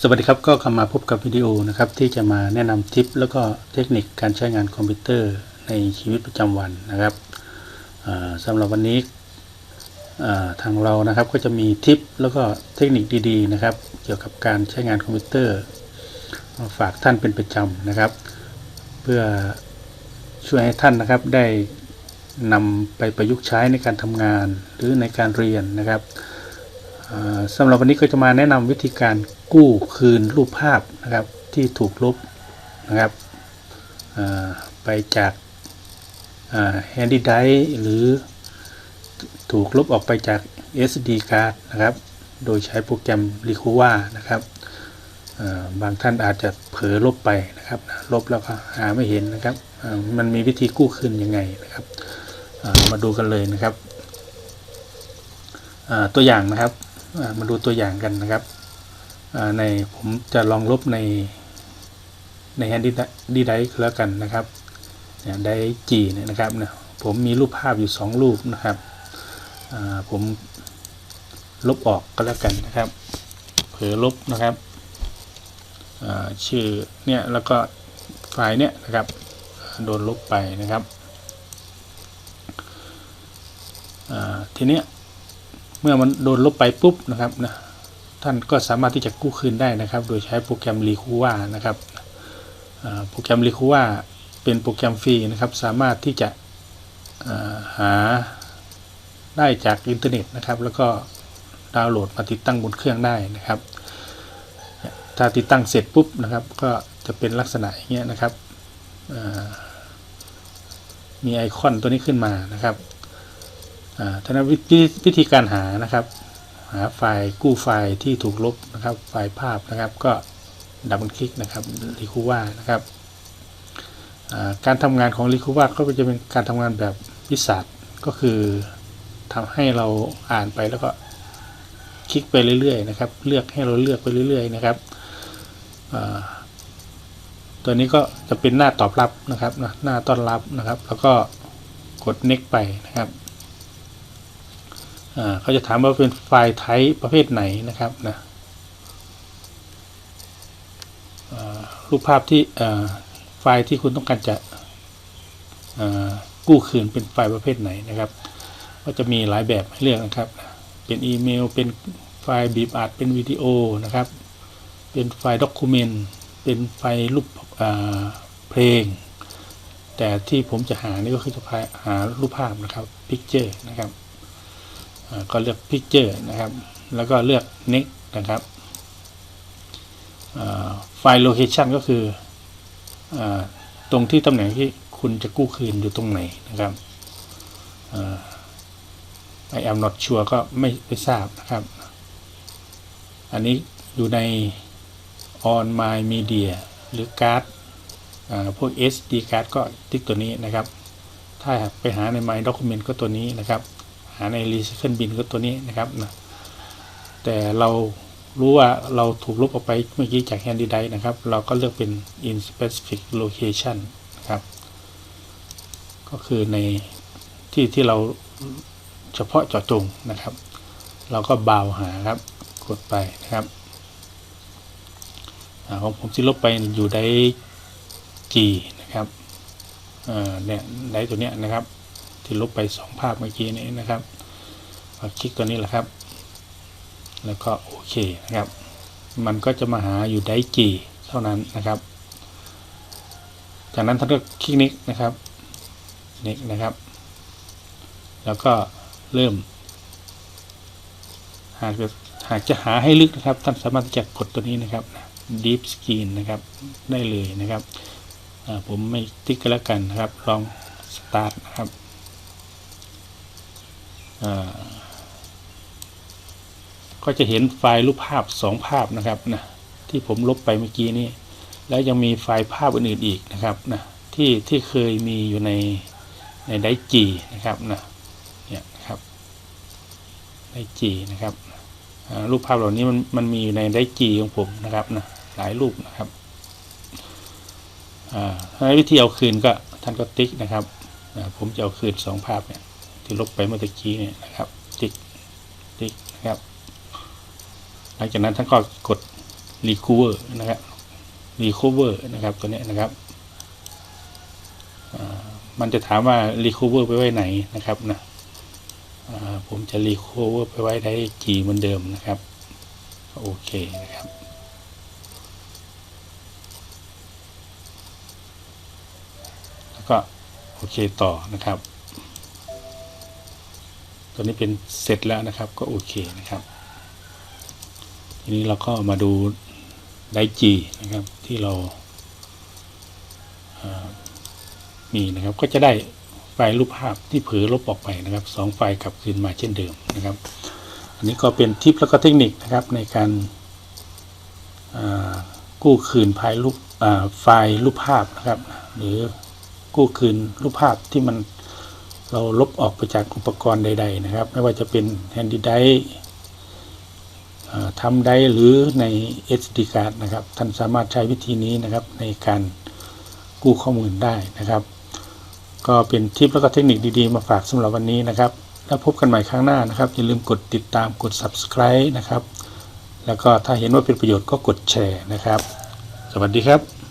สวัสดีครับก็กลับมาพบกับวิดีโอนะครับที่จะมาแนะนำทิป แล้วก็เทคนิคการใช้งานคอมพิวเตอร์ในชีวิตประจำวันนะครับอ่าสำหรับวันนี้ทางเรานะครับก็จะมีทิป แล้วก็เทคนิคดีๆนะครับ เกี่ยวกับการใช้งานคอมพิวเตอร์มาฝากท่านเป็นประจำนะครับ เพื่อช่วยให้ท่านนะครับได้นำไปประยุกต์ใช้ในการทำงานหรือในการเรียนนะครับ สำหรับวันนี้ก็จะมาแนะนำวิธีการกู้คืนรูปภาพนะครับที่ถูกลบนะครับไปจากแฮนดี้ไดหรือถูกลบออกไปจาก SD card นะครับ โดยใช้โปรแกรม r i c o v a นะครับาบางท่านอาจจะเผลอลบไปนะครับ ลบแล้วก็หาไม่เห็นนะครับ มันมีวิธีกู้คืนยังไงนะครับามาดูกันเลยนะครับตัวอย่างนะครับ มาดูตัวอย่างกันนะครับในผมจะลองลบในในแฮนดี้ดีไดแล้วกันนะครับเนี่ยไดจีเนี่ยนะครับเนี่ยผมมีรูปภาพอยู่ 2 รูปนะครับผมลบออกก็แล้วกันนะครับ เผลอลบนะครับชื่อเนี่ยแล้วก็ไฟล์เนี่ยนะครับโดนลบไปนะครับทีเนี้ย เมื่อมันโดนลบไปปุ๊บนะครับนะท่านก็สามารถที่จะกู้คืนได้นะครับ โดยใช้โปรแกรม r e c o v a นะครับโปรแกรม r e c o v a เป็นโปรแกรมฟรีนะครับ สามารถที่จะหาได้จากอินเทอร์เน็ตนะครับ แล้วก็ดาวน์โหลดมาติดตั้งบนเครื่องได้นะครับ ถ้าติดตั้งเสร็จปุ๊บนะครับ ก็จะเป็นลักษณะอย่างเงี้ยนะครับมีไอคอนตัวนี้ขึ้นมานะครับ ท่านั้นวิธีการหานะครับ หาไฟล์กู้ไฟล์ที่ถูกลบนะครับ ไฟล์ภาพนะครับ ก็ดับเบิลคลิกนะครับรีคูว่านะครับการทำงานของรีคูว่าก็จะเป็นการทำงานแบบวิสัทก็คือทำให้เราอ่านไปแล้วก็คลิกไปเรื่อยๆนะครับ เลือกให้เราเลือกไปเรื่อย ๆ นะครับตัวนี้ก็จะเป็นหน้าตอบรับนะครับนะหน้าต้อนรับนะครับ แล้วก็กด next ไปนะครับ เขาจะถามว่าเป็นไฟล์ไทป์ประเภทไหนนะครับนะรูปภาพที่ไฟล์ที่คุณต้องการจะกู้คืนเป็นไฟล์ประเภทไหนนะครับ ก็จะมีหลายแบบให้เลือกนะครับ เป็นอีเมล เป็นไฟล์บีบอัดเป็นวิดีโอนะครับ เป็นไฟล์ด็อกิเมนต์ เป็นไฟล์รูปเพลง แต่ที่ผมจะหานี่ก็คือจะหารูปภาพนะครับ picture นะครับ ก็เลือก Picture นะครับ แล้วก็เลือก Next นะครับไฟล์ Location ก็คืออตรงที่ตำแหน่งที่คุณจะกู้คืนอยู่ตรงไหนนะครับไอ่า I am not sure ก็ไม่ไม่ทราบนะครับ อันนี้อยู่ใน on my media หรือการ์ดพวก SD card ก็ติ๊กตัวนี้นะครับ ถ้าไปหาใน my document ก็ตัวนี้นะครับาใน recycle bin ก็ตัวนี้นะครับนะแต่เรารู้ว่าเราถูกลบออกไปเมื่อกี้จาก handy drive นะครับ เราก็เลือกเป็น in specific location นะครับ ก็คือในที่ที่เราเฉพาะเจาะจงนะครับ เราก็บาวหาครับ กดไปนะครับของผมที่ลบไปอยู่ได้ G นะครับเนี่ยได้ตัวเนี้ยนะครับ ที่ลบไปสองภาพเมื่อกี้นี้นะครับคลิกตัวนี้แหละครับ แล้วก็โอเคนะครับ มันก็จะมาหาอยู่ได้จีเท่านั้นนะครับ จากนั้นท่านก็คลิกนิกนะครับนิกนะครับ แล้วก็เริ่ม หากจะหากจะหาให้ลึกนะครับ ท่านสามารถจะกดตัวนี้นะครับ Deep Screen นะครับ ได้เลยนะครับผมไม่ติ๊กก็แล้วกันนะครับ ลอง Start นะครับ ก็จะเห็นไฟล์รูปภาพสองภาพนะครับนะที่ผมลบไปเมื่อกี้นี้ แล้วยังมีไฟล์ภาพอื่นๆอีกนะครับนะที่ที่เคยมีอยู่ในในไดจีนะครับนะเนี่ยครับไดจีนะครับรูปภาพเหล่านี้มันมันมีอยู่ในไดจีของผมนะครับนะหลายรูปนะครับอ่าวิธีเอาคืนก็ท่านก็ติ๊กนะครับผมจะเอาคืนสองภาพเนี่ย ลบไปเมื่อตะกี้เนี่ยนะครับ ติ๊ก ติ๊กนะครับ หลังจากนั้นท่านก็กด recover นะครับ recover นะครับตัวนี้นะครับ มันจะถามว่า recover ไปไว้ไหนนะครับนะผมจะ recover ไปไว้ได้กี่เหมือนเดิมนะครับ โอเคนะครับแล้วก็โอเคต่อนะครับ ตัวนี้เป็นเสร็จแล้วนะครับก็โอเคนะครับ ทีนี้เราก็มาดูไดจีนะครับที่เราเอ่อมีนะครับก็จะได้ไฟล์รูปภาพที่เผลอลบออกไปนะครับสองไฟล์กลับคืนมาเช่นเดิมนะครับ อันนี้ก็เป็นทิปแล้วก็เทคนิคนะครับในการากู้คืนไฟล์รูปไฟล์รูปภาพนะครับ หรือกู้คืนรูปภาพที่มัน เราลบออกไปจากอุปกรณ์ใด ๆ นะครับ ไม่ว่าจะเป็นแฮนดี้ไดทำได้หรือใน SD card นะครับ ท่านสามารถใช้วิธีนี้นะครับในการกู้ข้อมูลได้นะครับ ก็เป็นทิปแล้วก็เทคนิคดีๆ มาฝากสำหรับวันนี้นะครับ แล้วพบกันใหม่ครั้งหน้านะครับ อย่าลืมกดติดตามกด subscribe นะครับ แล้วก็ถ้าเห็นว่าเป็นประโยชน์ก็กดแชร์นะครับ สวัสดีครับ